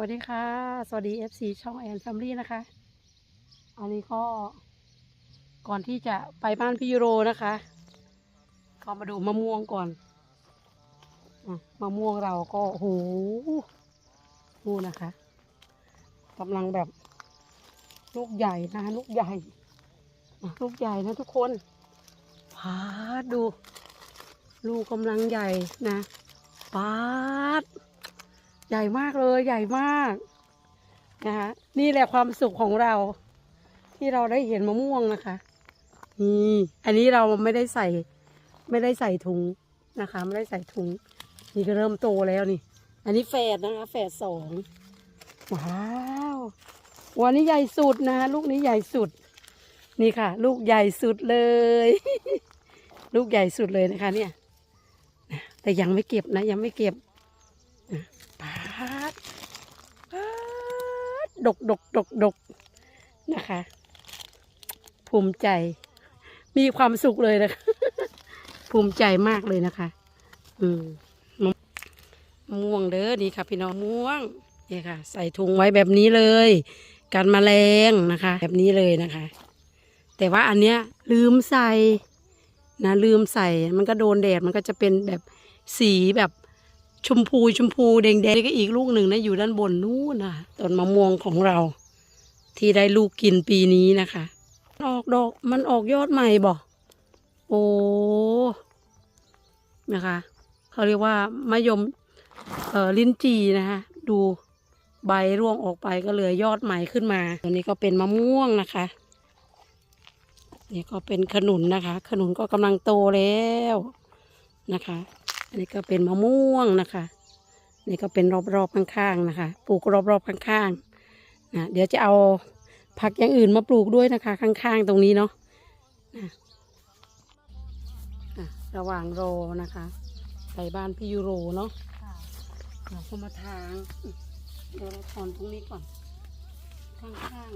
วัสดีค่ะ สวัสดี FC ช่องแอนแฟมลี่นะคะ อันนี้ก็ก่อนที่จะไปบ้านพี่ยูโรนะคะ ก็มาดูมะม่วงก่อนมะม่วงเราก็โอ้โหนู่นะคะกำลังแบบลูกใหญ่นะลูกใหญ่ ลูกใหญ่นะทุกคนพาดดู ลูกกำลังใหญ่นะปาด หญ่มากเลยใหญ่มากนะคะนี่แหละความสุขของเรา ที่เราได้เห็นมะม่วงนะคะนี่อันนี้เราไม่ได้ใส่ ไม่ได้ใส่ถุงนะคะ ไม่ได้ใส่ถุง นี่ก็เริ่มโตแล้วนี่ อันนี้แฝดนะคะแฝดสองว้าววันนี้ใหญ่สุดนะคะลูกนี้ใหญ่สุด นี่ค่ะ ลูกใหญ่สุดเลย ลูกใหญ่สุดเลยนะคะ เนี่ยแต่ยังไม่เก็บนะ ยังไม่เก็บ ปาดปา ดกดกดกดกนะคะ ภูมิใจ มีความสุขเลยนะคะ ภูมิใจมากเลยนะคะ อืมม่วงเด้อนี่ค่ะ พี่น้องม่วงนี่ค่ะ ใส่ถุงไว้แบบนี้เลย กันแมลงนะคะ แบบนี้เลยนะคะ แต่ว่าอันเนี้ยลืมใส่นะลืมใส่มันก็โดนแดดมันก็จะเป็นแบบสีแบบ ชมพูชมพูแดงแดงก็อีกลูกหนึ่งนะอยู่ด้านบนนู้นนะต้นมะม่วงของเรา ที่ได้ลูกกินปีนี้นะคะออกดอกมันออกยอดใหม่บ่โอ้นะคะเขาเรียกว่ามะยมเอ่อลิ้นจีนะคะดูใบร่วงออกไปก็เหลือยอดใหม่ขึ้นมาตัวนี้ก็เป็นมะม่วงนะคะนี่ก็เป็นขนุนนะคะ ขนุนก็กำลังโตแล้วนะคะ อันนี้ก็เป็นมะม่วงนะคะ นี่ก็เป็นรอบๆข้างๆนะคะ ปลูกรอบๆข้างๆนะเดี๋ยวจะเอาผักอย่างอื่นมาปลูกด้วยนะคะ ข้างๆตรงนี้เนาะนะระหว่างรอนะคะไปบ้านพี่ยูโรเนาะเราก็มาทางเดี๋ยวเราถอนตรงนี้ก่อน ข้าง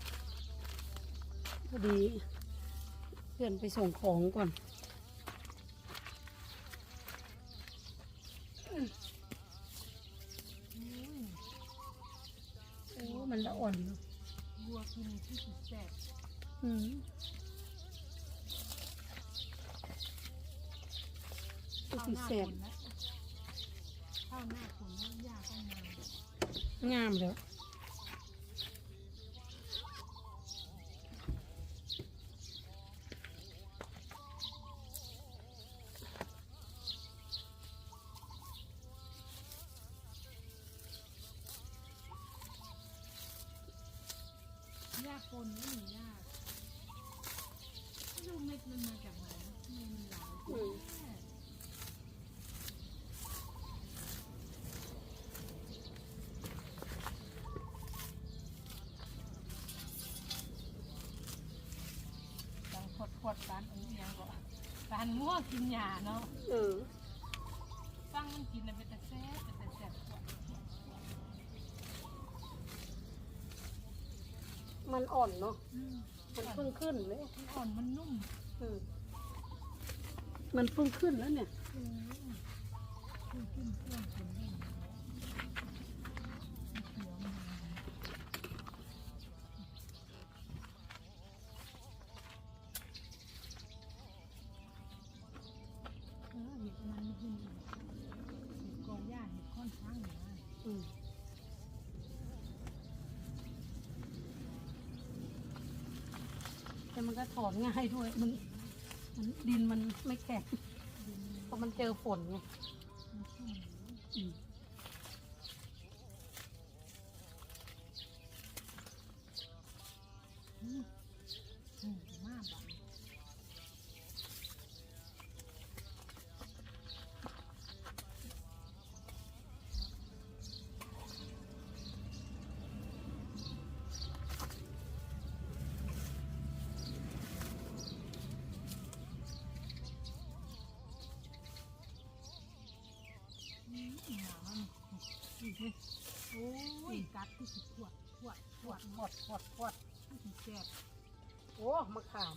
ๆพอดีเพื่อนไปส่งของก่อน มันละอ่อนเนอะวัวกินที่สุดแสบอืมก็คือแสบข้าวหน้าฝนแล้วยาต้องมางามแล้ว ยาฝนไม่มียาไม่รู้เม็ดมันมาจากไหนทำไมมันหลายอืมดังขดขดร้านอันนี้ยังก็ร้านง่วกินยาเนาะเออฟังมันกินแล้วเป็นแต่แซ่บเป็นแต่แซ่บ มันอ่อนเนาะ อืมมันเพิ่งขึ้นเลยมันอ่อนมันนุ่มเออมันเพิ่งขึ้นแล้วเนี่ย อืมขึ้นขึ้นเครื่องกินได้เขียวมันเออเห็ดมันขึ้นอีกเห็ดกอหญ้าเห็ดค่อนข้างหนา อืม แต่มันก็ถอนง่ายด้วย มันมันดินมันไม่แข็งเพราะมันเจอฝนไงอืม อืมอืมมากแบบ อืมหนามัน สิโอ้ยกัดที่สุดขวดขวดขวดขวดขวดขวดที่สุดแซ่บโอ้มะขาม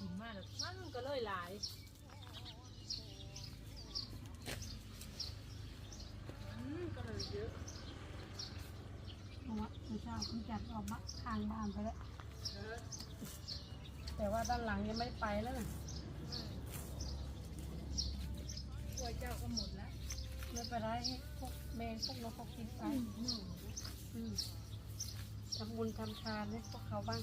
ถิ่นมาแล้วมันก็เลยหลายอืมก็เลยเยอะเพราะว่าเมื่อเช้าคุณจัดออกมาข้างบ้านไปแล้วแต่ว่าด้านหลังยังไม่ได้ไปแล้วนะกล้วยเจ้าก็หมดแล้วไม่เป็นไรให้พวกแมงพวกนกเขากินไปอืมเน่าอืมทำบุญทำทานให้พวกเขาบ้าง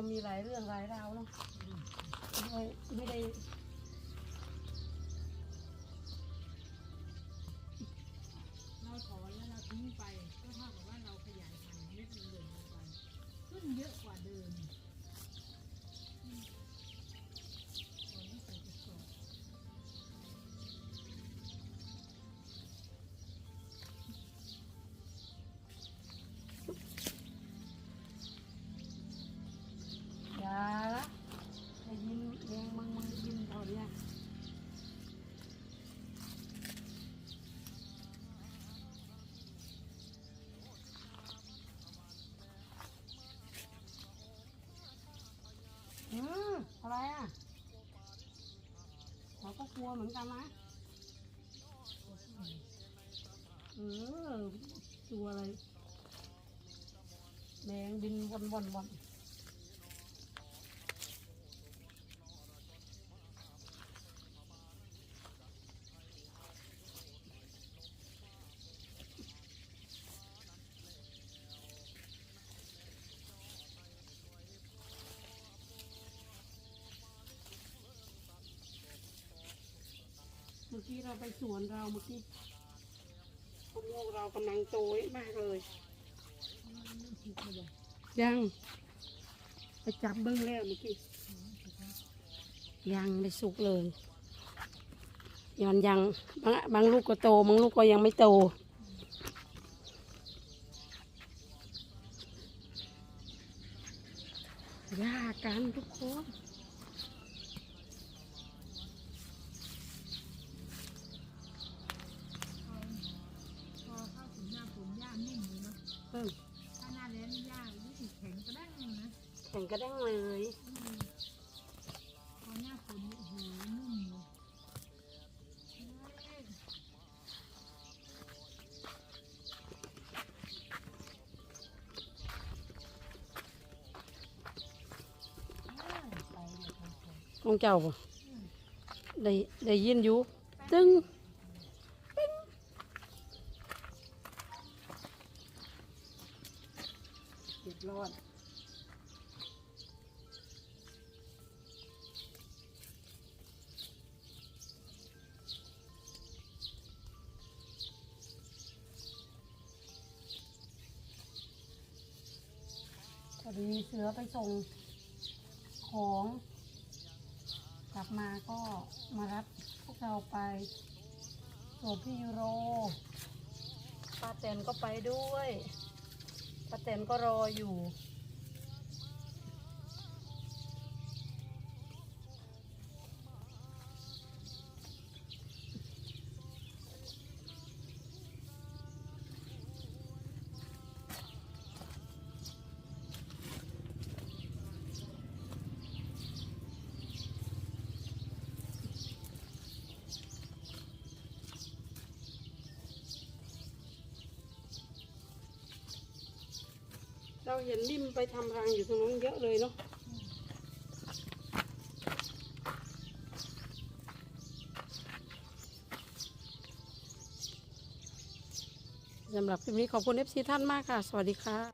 ก็มีหลายเรื่องหลายราวเนาะไม่ไม่ได้ วเหมือนกันนะเออตัวอะไรแมงบินวนวนวน กี้เราไปสวนเราเมื่อกี้พวกลูกเรากำลังโตมากเลยมันผิดเลย ยังไปจับเบิ้งแล้วเมื่อกี้ ยังไม่สุกเลยย้อนยังบางบางลูกก็โตบางลูกก็ยังไม่โตยากกันทุกคน พอพอเข้าถึงหน้าฝนหญ้านิ่มเลยเนาะ เออ ถ้าหน้าแล้งหญ้ารู้สึกแข็งกระด้างเลยนะ แข่ง กระด้งเลยอืมพอหน้าฝนนี่โอ้โหนุ่มเลยเฮ้ยของเจ้าบ่ได้ได้ยินอยู่ ตึ้งปิ้งเรียบร้อย ดีเสือไปส่งของ กลับมาก็มารับพวกเราไปส่วนพี่ยูโรป้าแตนก็ไปด้วยป้าแตนก็รออยู่ เราเห็นริมไปทำรังอยู่ตรงนั้นเยอะเลยเนาะสำหรับคลิปนี้ขอบคุณเอฟซีท่านมากค่ะ สวัสดีค่ะ